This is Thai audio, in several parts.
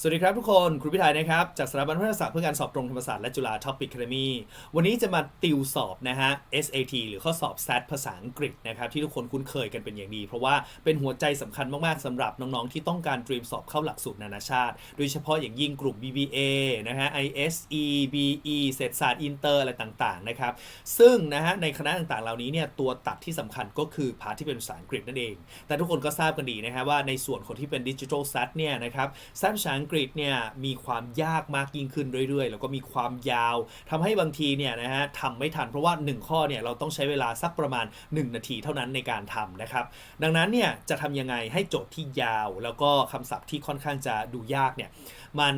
สวัสดีครับทุกคน ครูพิธัยนะครับ จากสถาบันพัฒนาศาสตร์เพื่อการสอบตรงธรรมศาสตร์และจุฬาท็อปปิก a คมีวันนี้จะมาติวสอบนะฮะ SAT หรือข้อสอบ SAT ภาษาอังกฤษนะครับที่ทุกคนคุ้นเคยกันเป็นอย่างดี เพราะว่าเป็นหัวใจสำคัญมากๆสำหรับน้องๆที่ต้องการเตรียมสอบเข้าหลักสูตรนานาชาติ โดยเฉพาะอย่างยิ่งกลุ่ม BBA นะฮะ ISE BE เศรษฐศาสตร์อินเตอร์อะไรต่างๆนะครับซึ่งนะฮะในคณะต่างๆเหล่านี้เนี่ยตัวตัดที่สำคัญก็คือพาร์ทที่เป็นภาษาอังกฤษนั่นเอง แต่ทุกคนก็ทราบกันดีนะฮะว่าในส่วนของที่เป็นดิจิทัล SAT เนี่ยนะครับ SAT ภาษาอังกฤษเนี่ยมีความยากมากยิ่งขึ้นเรื่อยๆ แล้วก็มีความยาวทำให้บางทีเนี่ยนะฮะทำไม่ทันเพราะว่า 1 ข้อเนี่ยเราต้องใช้เวลาสักประมาณ 1 นาทีเท่านั้นในการทำนะครับ ดังนั้นเนี่ยจะทำยังไงให้โจทย์ที่ยาว แล้วก็คำศัพท์ที่ค่อนข้างจะดูยากเนี่ยมัน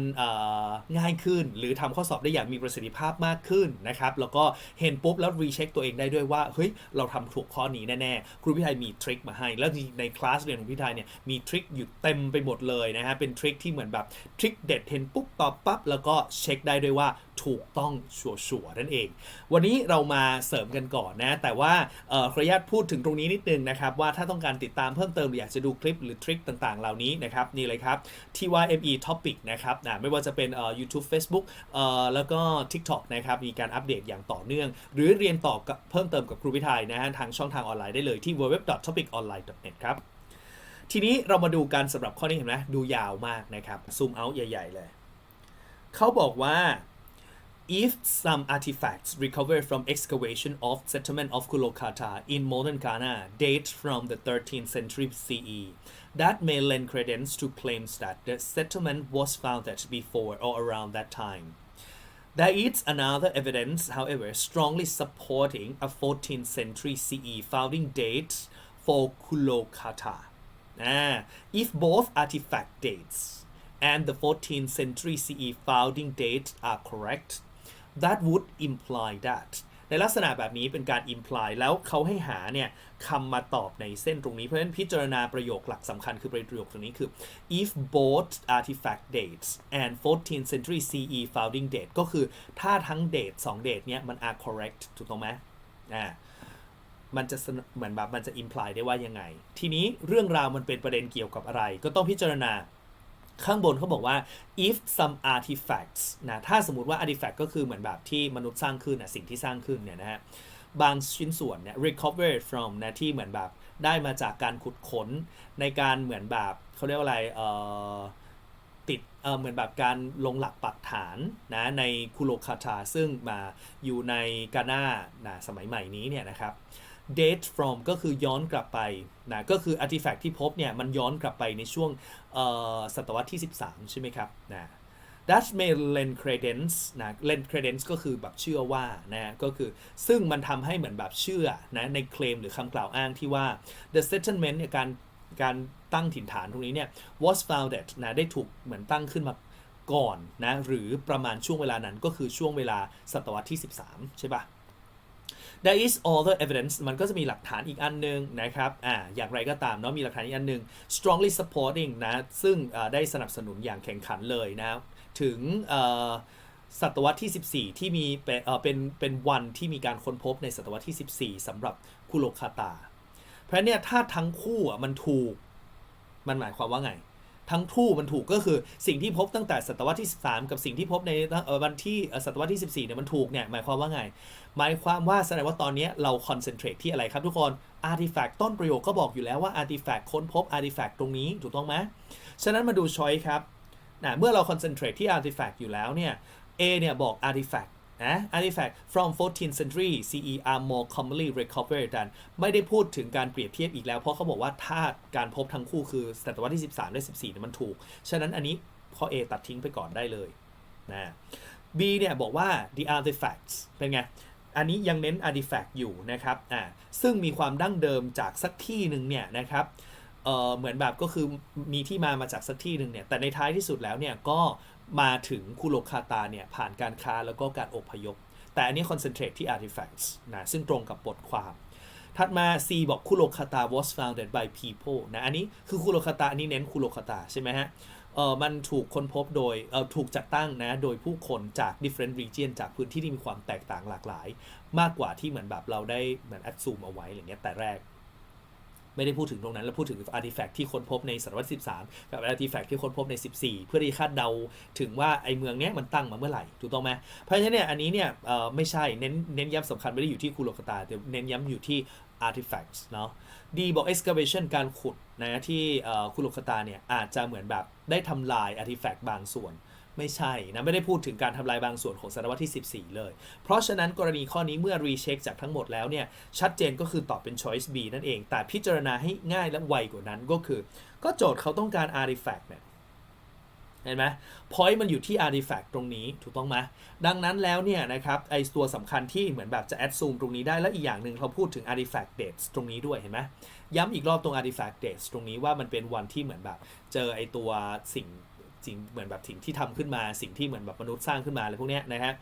ง่ายขึ้นหรือทำข้อสอบได้อย่างมีประสิทธิภาพมากขึ้นนะครับแล้วก็เห็นปุ๊บแล้วรีเช็คตัวเองได้ด้วยว่าเฮ้ยเราทำถูกข้อนี้แน่ๆครูพิทัยมีทริคมาให้ แล้วในคลาสเรียนของพิทัยเนี่ยมีทริคอยู่เต็มไปหมดเลยนะฮะเป็นทริคที่เหมือนแบบทริคเด็ดเห็นปุ๊บตอบปั๊บ แล้วก็เช็คได้ด้วยว่าถูกต้องชัวร์ๆนั่นเอง วันนี้เรามาเสริมกันก่อนนะ แต่ว่าขออนุญาตพูดถึงตรงนี้นิดนึงนะครับ ว่าถ้าต้องการติดตามเพิ่มเติมหรืออยากจะดูคลิปหรือทริคต่างๆ เหล่านี้นะครับ นี่เลยครับ TYME Topic นะครับนะไม่ว่าจะเป็นเอ่อ YouTube Facebook แล้วก็ TikTok นะครับ มีการอัปเดตอย่างต่อเนื่อง หรือเรียนต่อเพิ่มเติมกับครูพิไทยนะฮะทางช่องทางออนไลน์ได้เลยที่ www.topiconline.net ครับ ทีนี้เรามาดูกันสำหรับข้อนี้เห็นไหมดูยาวมากนะครับซูมเอาใหญ่ ๆ เลย เขาบอกว่า if some artifacts recovered from excavation of settlement of Kulokata in modern Ghana date from the 13th century CE, that may lend credence to claims that the settlement was founded before or around that time. There is another evidence, however, strongly supporting a 14th century CE founding date for Kulokata. If both artifact dates and the 14th century CE founding date are correct, that would imply that ในลักษณะแบบนี้เป็นการ imply แล้วเขาให้หาเนี่ยคำมาตอบในเส้นตรงนี้ เพราะฉะนั้นพิจารณาประโยคหลักสำคัญคือประโยคตรงนี้คือ if both artifact dates and 14th century CE founding date ก็คือถ้าทั้ง date 2 date เนี่ยมัน are correct ถูกต้องไหมอ่า มันจะเหมือนแบบมันจะ imply ได้ว่ายังไง ทีนี้เรื่องราวมันเป็นประเด็นเกี่ยวกับอะไร ก็ต้องพิจารณาข้างบนเขาบอกว่า if some artifacts นะ ถ้าสมมติว่า artifact ก็คือเหมือนแบบที่มนุษย์สร้างขึ้นนะสิ่งที่สร้างขึ้นเนี่ยนะฮะ บางชิ้นส่วนเนี่ย recovered from นะ ที่เหมือนแบบได้มาจากการขุดค้นในการเหมือนแบบเขาเรียกว่าอะไร เอ่อ ติด เอ่อ เหมือนแบบการลงหลักปักฐานนะ ในคุโรคาชาซึ่งมาอยู่ในกาน่านะสมัยใหม่นี้เนี่ยนะครับ date from ก็คือย้อนกลับไปนะก็คือ artifact ที่พบเนี่ยมันย้อนกลับไปในช่วงศตวรรษที่ 13 ใช่ไหมครับนะ that may lend credence นะ lend credence ก็คือแบบเชื่อว่านะก็คือซึ่งมันทำให้เหมือนแบบเชื่อนะในเคลมหรือคำกล่าวอ้างที่ว่า the settlement เนี่ยการการตั้งถิ่นฐานตรงนี้เนี่ย was founded นะได้ถูกเหมือนตั้งขึ้นมาก่อนนะหรือประมาณช่วงเวลานั้นก็คือช่วงเวลาศตวรรษที่ 13 ใช่ปะ there is other evidence มันก็จะมีหลักฐานอีกอันนึงนะครับอ่าอย่างไรก็ตามเนาะมีหลักฐานอีกอันนึง strongly supporting นะ ซึ่งได้สนับสนุนอย่างแข่งขันเลยนะ ถึงศตวรรษที่ 14 ที่มีเป็นเป็นเป็นวันที่มีการค้นพบในศตวรรษที่ 14สำหรับคุโรคาตา เพราะเนี่ยถ้าทั้งคู่มันถูกมันหมายความว่าไง ทั้งคู่มันถูกก็คือสิ่งที่พบตั้งแต่ศตวรรษที่ 13 กับสิ่งที่พบในวันที่ศตวรรษที่ 14เนี่ยมันถูกเนี่ยหมายความว่าไง หมายความว่าแสดงว่าตอนนี้เราคอนเซนเทรตที่อะไรครับทุกคน artifact ต้นประโยคก็บอกอยู่แล้วว่า artifact ค้นพบ artifact ตรงนี้ถูกต้องไหมฉะนั้นมาดูช้อยครับนะเมื่อเราคอนเซนเทรตที่ artifact อยู่แล้วเนี่ย A เนี่ยบอก artifact นะ artifact from 14th century CE are more commonly recovered than ไม่ได้พูดถึงการเปรียบเทียบอีกแล้ว เพราะเขาบอกว่าถ้าการพบทั้งคู่คือศตวรรษที่ 13 และ 14เนี่ยมันถูก ฉะนั้นอันนี้ข้อ A ตัดทิ้งไปก่อนได้เลยนะ B เนี่ยบอกว่า the artifacts เป็นไง อันนี้ยังเน้น artifact อยู่นะครับอ่าซึ่งมีความดั้งเดิมจากสักที่หนึ่งเนี่ยนะครับเออเหมือนแบบก็คือมีที่มามาจากสักที่หนึ่งเนี่ยแต่ในท้ายที่สุดแล้วเนี่ยก็ มาถึงคุโรคาตาเนี่ยผ่านการค้าแล้วก็การอพยพ แต่อันนี้ concentrate ที่ artifacts นะซึ่งตรงกับบทความถัดมา C บอกคุโรคาตา was founded by people นะอันนี้คือคุโรคาตาอันนี้เน้นคุโรคาตาใช่ไหมฮะเออมันถูกค้นพบโดยเออถูกจัดตั้งนะโดยผู้คนจาก different region จากพื้นที่ที่มีความแตกต่างหลากหลาย มากกว่าที่เหมือนแบบเราได้เหมือนแอดซูมเอาไว้อะไรเงี้ยแต่แรก ไม่ได้พูดถึงตรงนั้น แล้วพูดถึงอาร์ติแฟกต์ที่ค้นพบในศตวรรษที่13 กับอาร์ติแฟกต์ที่ค้นพบใน 14 เพื่อที่คาดเดาถึงว่าไอ้เมืองเนี้ยมันตั้งมาเมื่อไหร่ถูกต้องไหมเพราะฉะนั้นเนี่ยอันนี้เนี่ยไม่ใช่เน้นเน้นย้ำสำคัญไม่ได้อยู่ที่คูโลกตาแต่เน้นย้ำอยู่ที่ artifacts เนาะดีบอก excavation การขุดนะที่คูโลกตาเนี่ยอาจจะเหมือนแบบได้ทำลาย artifact บางส่วน ไม่ใช่นะไม่ได้พูดถึงการทำลายบางส่วนของศตวรรษที่ 14 เลย เพราะฉะนั้นกรณีข้อนี้เมื่อรีเช็คจากทั้งหมดแล้วเนี่ยชัดเจนก็คือตอบเป็น choice B นั่นเอง แต่พิจารณาให้ง่ายและไวกว่านั้นก็คือ ก็โจทย์เขาต้องการ artifact เนี่ยเห็นไหม point มันอยู่ที่ artifact ตรงนี้ถูกต้องไหมดังนั้นแล้วเนี่ยนะครับไอตัวสำคัญที่เหมือนแบบจะ add zoom ตรงนี้ได้แล้วอีกอย่างหนึ่งเราพูดถึง artifact dates ตรงนี้ด้วยเห็นไหมย้ำอีกรอบตรง artifact dates ตรงนี้ว่ามันเป็นวันที่เหมือนแบบ เจอไอตัวสิ่ง สิ่งเหมือนแบบสิ่งที่ทำขึ้นมา สิ่งที่เหมือนแบบมนุษย์สร้างขึ้นมาอะไรพวกเนี้ยนะฮะ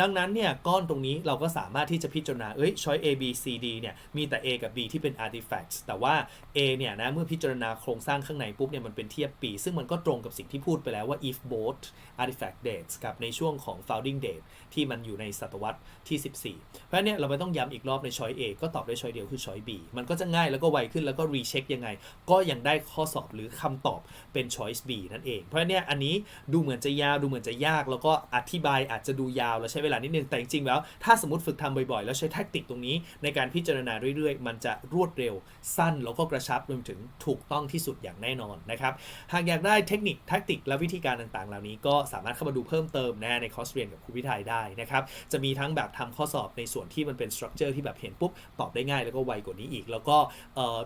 ดังนั้นเนี่ยก้อนตรงนี้เราก็สามารถที่จะพิจารณาเอ้ยช้อย A B C D เนี่ยมีแต่ A กับ B ที่เป็น artifacts แต่ว่า A เนี่ยนะเมื่อพิจารณาโครงสร้างข้างในปุ๊บเนี่ยมันเป็นเทียบปี ซึ่งมันก็ตรงกับสิ่งที่พูดไปแล้วว่า if both artifact dates กับในช่วงของ founding date ที่มันอยู่ในศตวรรษที่ 14 เพราะฉะนั้นเนี่ยเราไม่ต้องย้ำอีกรอบในช้อย A ก็ตอบได้ช้อยเดียวคือช้อย B มันก็จะง่ายแล้วก็ไวขึ้นแล้วก็ recheck ยังไง ก็ยังได้ข้อสอบหรือคำตอบเป็น choice B นั่นเอง เพราะฉะนั้นเนี่ยอันนี้ดูเหมือนจะยาวดูเหมือนจะยาก แล้วก็อธิบายอาจจะดูยาวแล้วใช้เวลานิดนึง แต่จริงๆแล้ว ถ้าสมมติฝึกทำบ่อยๆ แล้วใช้แทคติกตรงนี้ ในการพิจารณาเรื่อยๆ มันจะรวดเร็ว สั้นแล้วก็กระชับรวมถึงถูกต้องที่สุดอย่างแน่นอนนะครับ หากอยากได้เทคนิคแทคติกและวิธีการต่างๆ เหล่านี้ก็สามารถเข้ามาดูเพิ่มเติมนะในคอร์สเรียนกับครูพิไทยได้นะครับ จะมีทั้งแบบทำข้อสอบในส่วนที่มันเป็นสตรัคเจอร์ที่แบบเห็นปุ๊บตอบได้ง่ายแล้วก็ไวกว่านี้อีก แล้วก็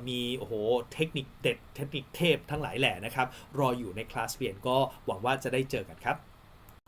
มีโอ้โหเทคนิคเด็ดเทคนิคเทพทั้งหลายแหล่นะครับรออยู่ในคลาสเรียนก็หวังว่าจะได้เจอกันครับ